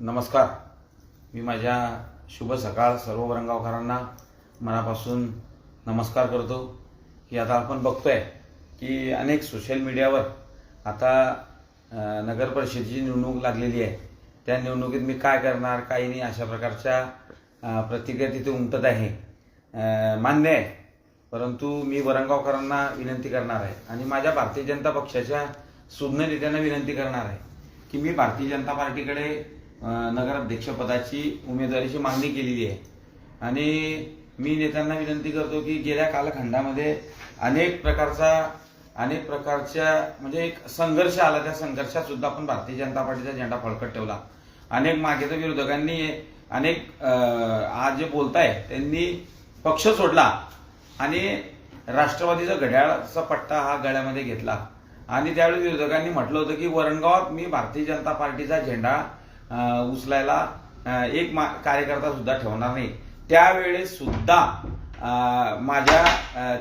नमस्कार. मी माझ्या शुभ सकाळ सर्व वरंगावकरांना मनापासून नमस्कार करतो. की आता आपण बघतोय की अनेक सोशल मीडियावर आता नगर परिषदेची निवडणूक लागलेली आहे त्या निवडणुकीत मी काय करणार काही नाही अशा प्रकारच्या प्रतिक्रिया तिथे उमटत आहे. मान्य आहे. परंतु मी वरंगावकरांना विनंती करणार आहे आणि माझ्या भारतीय जनता पक्षाच्या सुज्ञ नेत्यांना विनंती करणार आहे की मी भारतीय जनता पार्टीकडे नगराध्यक्षपदाची उमेदवारीची मागणी केलेली आहे. आणि मी नेत्यांना विनंती करतो की गेल्या कालखंडामध्ये अनेक प्रकारचा अनेक प्रकारच्या म्हणजे एक संघर्ष आला. त्या संघर्षात सुद्धा आपण भारतीय जनता पार्टीचा झेंडा फळकट ठेवला. अनेक मागेच्या विरोधकांनी अनेक आज जे बोलताय त्यांनी पक्ष सोडला. आणि राष्ट्रवादीचा घड्याळाचा पट्टा हा गळ्यामध्ये घेतला. आणि त्यावेळी विरोधकांनी म्हटलं होतं की वरणगावात मी भारतीय जनता पार्टीचा झेंडा उचलायला एक मा- कार्यकर्ता सुद्धा ठेवणार नाही. त्यावेळेस सुद्धा माझ्या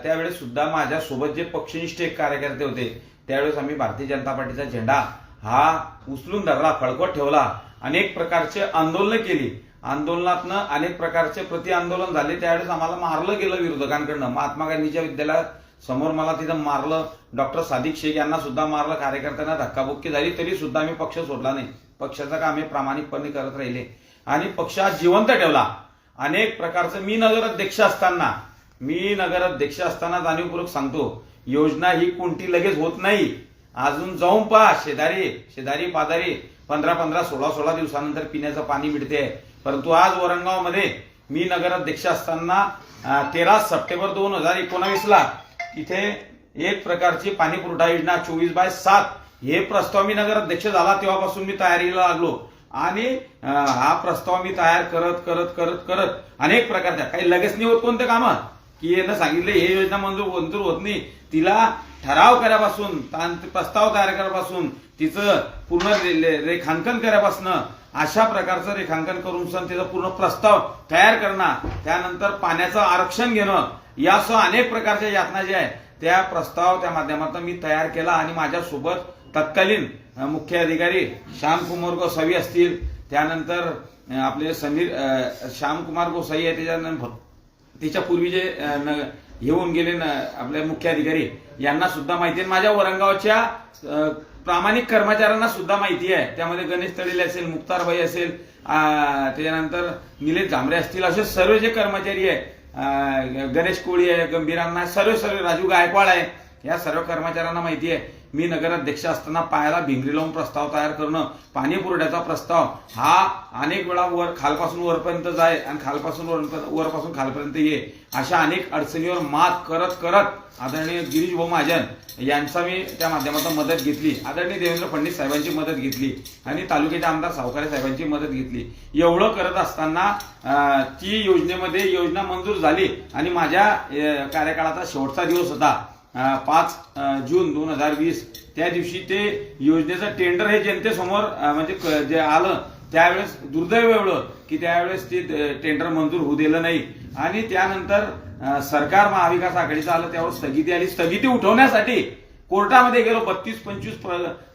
त्यावेळेस सुद्धा माझ्यासोबत जे पक्षनिष्ठ एक कार्यकर्ते होते त्यावेळेस आम्ही भारतीय जनता पार्टीचा झेंडा हा उचलून धरला फळकट ठेवला. अनेक प्रकारचे आंदोलनं केली. आंदोलनातनं अनेक प्रकारचे प्रति आंदोलन झाले. त्यावेळेस आम्हाला मारलं गेलं विरोधकांकडनं. महात्मा गांधीच्या विद्यालयात समोर मला तिथं मारलं. डॉक्टर सादिक शेख यांना सुद्धा मारलं. कार्यकर्त्यांना धक्काबुक्की झाली. तरी सुद्धा आम्ही पक्ष सोडला नाही. पक्षाचं काम हे प्रामाणिकपणे करत राहिले. आणि पक्ष आज जिवंत ठेवला. अनेक प्रकारचं मी नगराध्यक्ष असताना मी नगराध्यक्ष असताना जाणीवपूर्वक सांगतो योजना ही कोणती लगेच होत नाही. अजून जाऊन पहा. शेजारी शेजारी पाजारी. पंधरा पंधरा सोळा सोळा दिवसानंतर पिण्याचं पाणी मिळते. परंतु आज औरंगाबादमध्ये मी नगराध्यक्ष असताना तेरा सप्टेंबर दोन हजार एकोणावीसला तिथे एक प्रकारची पाणी पुरवठा योजना चोवीस बाय सात. हे प्रस्ताव मी नगराध्यक्ष झाला तेव्हापासून मी तयारीला लागलो. आणि हा प्रस्ताव मी तयार करत करत करत करत अनेक प्रकारच्या काही लगेच नाही होत कोणते कामं? की यानं सांगितलं हे योजना मंजूर मंजूर होत नाही. तिला ठराव करापासून प्रस्ताव तयार करापासून तिचं पूर्ण रे- रेखांकन करापासून अशा प्रकारचं रेखांकन करून सन तिचा पूर्ण प्रस्ताव तयार करणं त्यानंतर पाण्याचं आरक्षण घेणं यासह अनेक प्रकारच्या यातना ज्या आहेत त्या प्रस्ताव त्या माध्यमातून मी तयार केला आणि माझ्यासोबत तत्कालीन मुख्य अधिकारी श्यामकुमार गोसावी असतील त्यानंतर आपले समीर श्यामकुमार गोसाई आहे त्याच्यानंतर त्याच्या पूर्वी जे न- येऊन गेले न आपले मुख्य अधिकारी यांना सुद्धा माहिती आहे. माझ्या औरंगाबादच्या प्रामाणिक कर्मचाऱ्यांना सुद्धा माहिती आहे. त्यामध्ये गणेश तळेले असेल मुक्तारबाई असेल त्याच्यानंतर निलेश झांबरे असतील असे सर्व जे कर्मचारी आहे गणेश कोळी आहे गंभीरांना सर्व सर्व राजू गायकवाड आहे या सर्व कर्मचाऱ्यांना माहिती आहे. मी नगराध्यक्ष असताना पायाला भिंगरी लावून प्रस्ताव तयार करणं पाणी पुरवठ्याचा प्रस्ताव हा अनेक वेळा वर खालपासून वरपर्यंत जाय आणि खालपासून वर- वरपासून खालपर्यंत ये अशा अनेक अडचणीवर मात करत करत आदरणीय गिरीश भाऊ महाजन यांचा मी त्या माध्यमातून मदत घेतली. आदरणीय देवेंद्र फडणवीस साहेबांची मदत घेतली आणि तालुक्याचे आमदार सावकारे साहेबांची मदत घेतली. एवढं करत असताना ती योजनेमध्ये योजना मंजूर झाली आणि माझ्या कार्यकाळाचा शेवटचा दिवस होता. पाच जून दोन हजार वीस. त्या दिवशी ते योजनेचं टेंडर हे जनतेसमोर म्हणजे जे आलं त्यावेळेस दुर्दैव एवढं की त्यावेळेस ते टेंडर मंजूर होऊ दिलं नाही. आणि त्यानंतर सरकार महाविकास आघाडीचं आलं त्यावर स्थगिती आली. स्थगिती उठवण्यासाठी कोर्टामध्ये गेलो. बत्तीस पंचवीस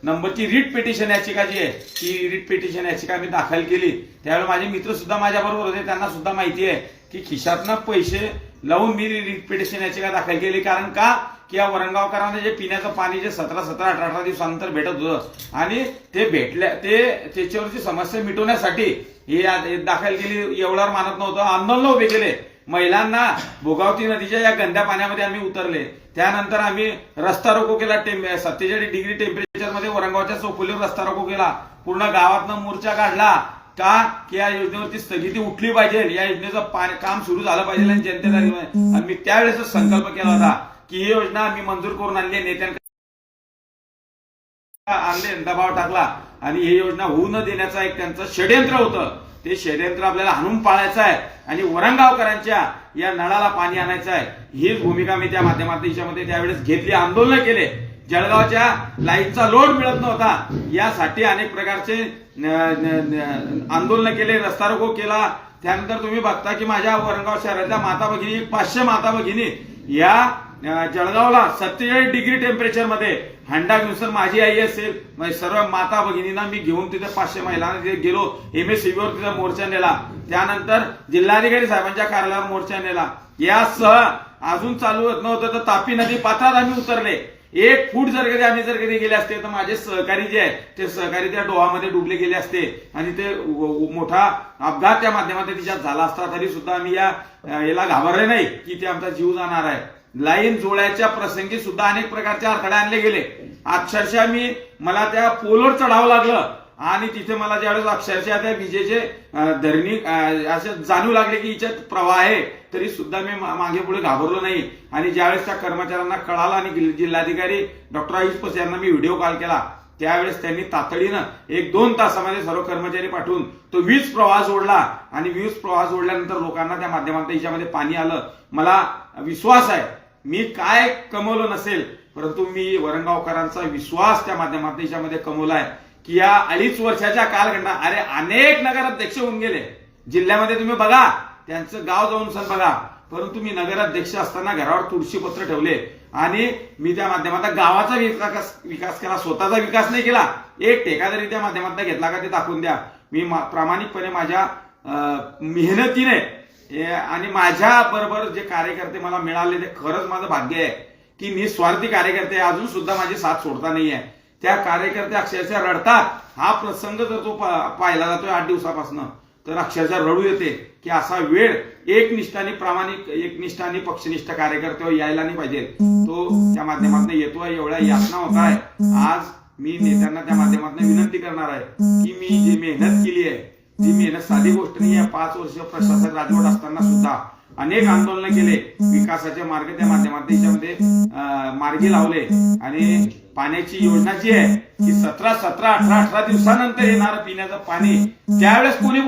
नंबरची रिट पिटिशन याचिका जी आहे ती रिट पिटिशन याचिका मी दाखल केली. त्यावेळी माझे मित्र सुद्धा माझ्याबरोबर होते. त्यांना सुद्धा माहिती आहे की खिशातनं पैसे लावून मी रिट पिटिशन याचिका दाखल केली. कारण का? की या वरंगावकरांना जे पिण्याचं पाणी जे सतरा सतरा अठरा अठरा दिवसानंतर भेटत होतं आणि ते भेटल्या ते त्याच्यावरची समस्या मिटवण्यासाठी हे दाखल केली एवढ्यावर मानत नव्हतं. आंदोलन उभे केले. महिलांना भोगावती नदीच्या या गंद्या पाण्यामध्ये आम्ही उतरले. त्यानंतर आम्ही रस्ता रोको केला सत्तेचाळीस डिग्री टेम्परेचरमध्ये वरंगावच्या चौफुलीवर रस्ता रोको केला. पूर्ण गावातनं मोर्चा काढला का की या योजनेवरती स्थगिती उठली पाहिजे या योजनेचं काम सुरू झालं पाहिजे आणि जनतेला आणि मी त्यावेळेस संकल्प केला होता. की ही योजना आम्ही मंजूर करून आणली नेत्यांकडे आणले दबाव टाकला. आणि ही योजना होऊ न देण्याचा एक त्यांचं षडयंत्र होतं. ते षडयंत्र आपल्याला हाणून पाळायचं आहे. आणि वरंगावकरांच्या या नळाला पाणी आणायचं आहे. हीच भूमिका मी त्या माध्यमातून त्यावेळेस घेतली आंदोलन केले. जळगावच्या लाईटचा लोड मिळत नव्हता. यासाठी अनेक प्रकारचे आंदोलन केले रस्ता रोको केला. त्यानंतर तुम्ही बघता की माझ्या वरंगाव शहरातल्या माता भगिनी पाचशे माता भगिनी या जळगावला सत्तेचाळीस डिग्री टेम्परेचरमध्ये हंडा घेऊन सर माझी आई असेल. म्हणजे सर्व माता भगिनींना मी घेऊन तिथे पाचशे महिलांना तिथे गेलो. एम एस वर तिथे मोर्चा नेला. त्यानंतर जिल्हाधिकारी साहेबांच्या कार्यालयावर मोर्चा नेला. यासह अजून चालू होत नव्हतं तर तापी नदी पात्रात आम्ही उतरले. एक फूट जर कधी आम्ही जर कधी गेले असते तर माझे सहकारी जे आहे ते सहकारी त्या डोहामध्ये डुबले गेले असते. आणि ते मोठा अपघात त्या माध्यमातून तिच्यात झाला असता तरी सुद्धा आम्ही या याला घाबरले नाही की ते आमचा जीव जाणार आहे. लाईन जोड्याच्या प्रसंगी सुद्धा अनेक प्रकारचे अडथळे आणले गेले. अक्षरशः मी मला त्या पोलवर चढावं लागलं आणि तिथे मला ज्यावेळेस अक्षरशः त्या विजेचे धरणी असे जाणू लागले की हिच्यात प्रवाह आहे तरी सुद्धा मी मागे पुढे घाबरलो नाही. आणि ज्यावेळेस त्या कर्मचाऱ्यांना कळालं आणि जिल्हाधिकारी डॉक्टर आयुष पस यांना मी व्हिडिओ कॉल केला त्यावेळेस त्यांनी तातडीनं एक दोन तासामध्ये सर्व कर्मचारी पाठवून तो वीज प्रवाह जोडला. आणि वीज प्रवाह जोडल्यानंतर लोकांना त्या माध्यमातून याच्यामध्ये पाणी आलं. मला विश्वास आहे मी काय कमवलं नसेल परंतु मी वरंगावकरांचा विश्वास त्या माध्यमातून याच्यामध्ये कमवलाय की या अडीच वर्षाच्या कालखंडात अरे अनेक नगराध्यक्ष होऊन गेले. जिल्ह्यामध्ये तुम्ही बघा त्यांचं गाव जाऊन सण बघा परंतु मी नगराध्यक्ष असताना घरावर तुळशी पत्र ठेवले. आणि मी त्या माध्यमात गावाचा विकास विकास केला स्वतःचा विकास नाही केला. एक ठेकादारी त्या माध्यमातून घेतला का ते दाखवून द्या. मी मा- प्रामाणिकपणे माझ्या मेहनतीने आणि माझ्या बरोबर जे कार्यकर्ते मला मिळाले ते खरंच माझं भाग्य आहे की मी स्वार्थी कार्यकर्ते अजून सुद्धा माझी साथ सोडता नाहीये त्या कार्यकर्ते अक्षरशः रडतात. हा प्रसंग जर तो पाहिला जातोय आठ दिवसापासून तर अक्षरशः रडू येते की असा वेळ एकनिष्ठाने प्रामाणिक एकनिष्ठाने पक्षनिष्ठ कार्यकर्ते यायला नाही पाहिजे. तो त्या माध्यमातून येतोय एवढ्या यातना होत आहे. आज मी नेत्यांना त्या माध्यमातून विनंती करणार आहे की मी जी मेहनत केली आहे ती मेहनत साधी गोष्ट नाही. आहे पाच वर्ष प्रशासक राजवट असताना सुद्धा अनेक आंदोलन केले. विकासाचे मार्ग त्या माध्यमात याच्यामध्ये मार्गी लावले. आणि पाण्याची योजना जी आहे की सतरा सतरा अठरा अठरा दिवसानंतर येणारं पिण्याचं पाणी त्यावेळेस कोणी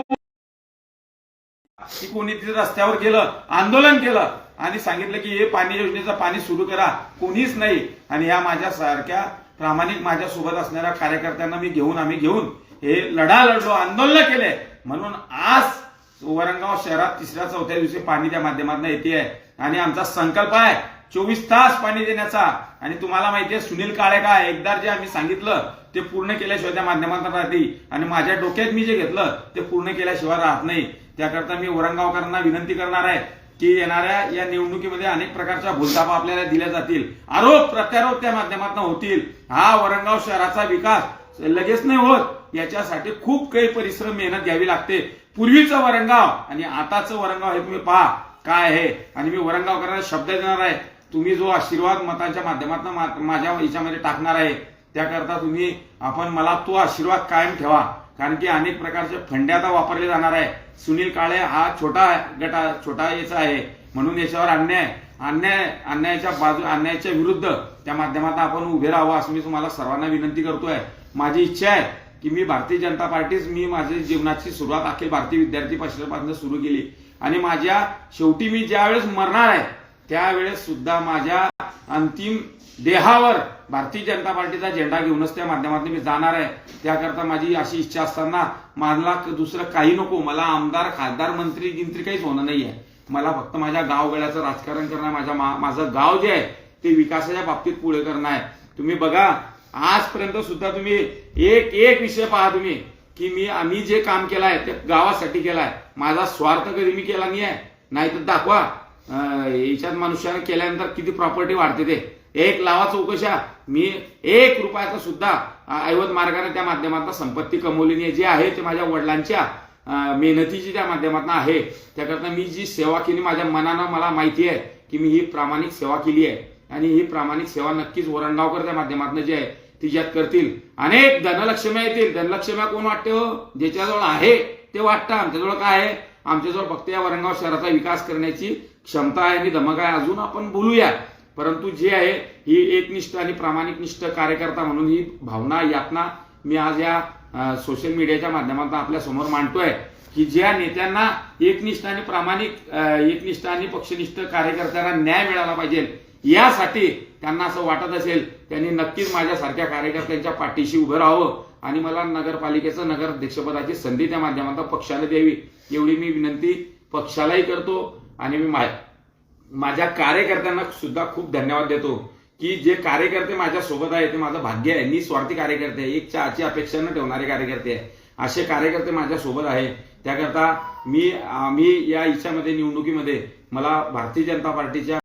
की कोणी तिथे रस्त्यावर गेलं आंदोलन केलं. आणि सांगितलं की हे पाणी योजनेचं पाणी सुरू करा. कोणीच नाही. आणि या माझ्या सारख्या प्रामाणिक माझ्या सोबत असणाऱ्या कार्यकर्त्यांना मी घेऊन आम्ही घेऊन हे लढा लढलो आंदोलन केले म्हणून आज वरंगाव शहरात तिसऱ्या चौथ्या दिवशी पाणी त्या माध्यमातून येते आहे. आणि आमचा संकल्प आहे चोवीस तास पाणी देण्याचा. आणि तुम्हाला माहितीये सुनील काळे काय एकदा जे आम्ही सांगितलं ते पूर्ण केल्याशिवाय त्या माध्यमातून राहते आणि माझ्या डोक्यात मी जे घेतलं ते पूर्ण केल्याशिवाय राहत नाही. त्याकरता मी वरंगावकरांना विनंती करणार आहे की येणाऱ्या या निवडणुकीमध्ये अनेक प्रकारच्या भूलतापा आपल्याला दिल्या जातील. आरोप प्रत्यारोप त्या माध्यमातून होतील. हा वरंगाव शहराचा विकास लगेच नाही होत. याच्यासाठी खूप काही परिश्रम मेहनत घ्यावी लागते. पूर्वीचं वरंगाव आणि आताचं वरंगाव हे तुम्ही पहा काय आहे? आणि मी वरंगावकरांना शब्द देणार आहे. तुम्ही जो आशीर्वाद मतांच्या माध्यमातून मा- माझ्या याच्यामध्ये टाकणार आहे त्याकरता तुम्ही आपण मला तो आशीर्वाद कायम ठेवा. कारण की अनेक प्रकारचे फंडे आता वापरले जाणार आहे. सुनील काळे हा छोटा गटा छोटा याचा आहे. म्हणून याच्यावर अन्याय अन्याय अन्यायाच्या बाजू अन्यायाच्या विरुद्ध त्या माध्यमातून आपण उभे राहावं असं मी तुम्हाला सर्वांना विनंती करतोय. माझी इच्छा आहे की मी भारतीय जनता पार्टीच मी माझी जीवनाची सुरुवात अखिल भारतीय विद्यार्थी परिषदेपासून सुरू केली. आणि माझ्या शेवटी मी ज्यावेळेस मरणार आहे त्यावेळेस सुद्धा माझ्या अंतिम देहावर भारतीय जनता पार्टीचा झेंडा घेऊनच त्या माध्यमातून मी जाणार आहे. त्याकरता माझी अशी इच्छा असताना मला दुसरं काही नको. मला आमदार खासदार मंत्री गिंत्री काहीच होणं नाही आहे मला फक्त माझ्या गावगळ्याचं राजकारण करणं माझ्या मा- माझं गाव जे आहे ते विकासाच्या बाबतीत पुढे करणं आहे. तुम्ही बघा आजपर्यंत सुद्धा तुम्ही एक एक विषय पहा तुम्ही की मी आम्ही जे काम केलं आहे ते गावासाठी केलं आहे माझा स्वार्थ कधी मी केला नाही आहे नाही तर दाखवा याच्यात मनुष्याने केल्यानंतर किती प्रॉपर्टी वाढते ते. एक लावा चौकशा. मी एक रुपयाचा सुद्धा ऐवत मार्गाने त्या माध्यमातून संपत्ती कमवली नाही. जे आहे ते माझ्या वडिलांच्या मेहनतीची त्या माध्यमातून आहे. त्याकरता मी जी सेवा केली माझ्या मनानं मला माहिती आहे की मी ही प्रामाणिक सेवा केली आहे. आणि ही प्रामाणिक सेवा नक्कीच वरणगावकर त्या माध्यमातून जी आहे तिच्यात करतील. अनेक धनलक्ष्म्या येतील. धनलक्ष्म्या कोण वाटते हो? ज्याच्याजवळ आहे ते वाटतं. आमच्याजवळ काय आहे? आमच्याजवळ फक्त या वरंगाव शहराचा विकास करण्याची क्षमता आहे आणि धमक आहे. अजून आपण बोलूया. परंतु जे आहे ही एकनिष्ठ आणि प्रामाणिक कार्यकर्ता म्हणून ही भावना यातना मी आज या सोशल मीडियाच्या माध्यमातून आपल्यासमोर मांडतोय की ज्या नेत्यांना एकनिष्ठ आणि प्रामाणिक एकनिष्ठ आणि पक्षनिष्ठ कार्यकर्त्यांना न्याय मिळाला पाहिजे यासाठी त्यांना असं वाटत असेल त्यांनी नक्कीच माझ्यासारख्या कार्यकर्त्यांच्या पाठीशी उभं राहावं. आणि मला नगरपालिकेचं नगराध्यक्षपदाची संधी त्या माध्यमातून पक्षाला द्यावी एवढी मी विनंती पक्षालाही करतो आणि मी मा- माझ्या कार्यकर्त्यांना सुद्धा खूप धन्यवाद देतो की जे कार्यकर्ते माझ्या सोबत आहे ते माझं भाग्य आहे. मी स्वार्थी कार्यकर्ते आहे. एक चहाची अपेक्षा न ठेवणारे कार्यकर्ते आहे. असे कार्यकर्ते माझ्या सोबत आहे त्याकरता मी मी या इच्छामध्ये निवडणुकीमध्ये मला भारतीय जनता पार्टीच्या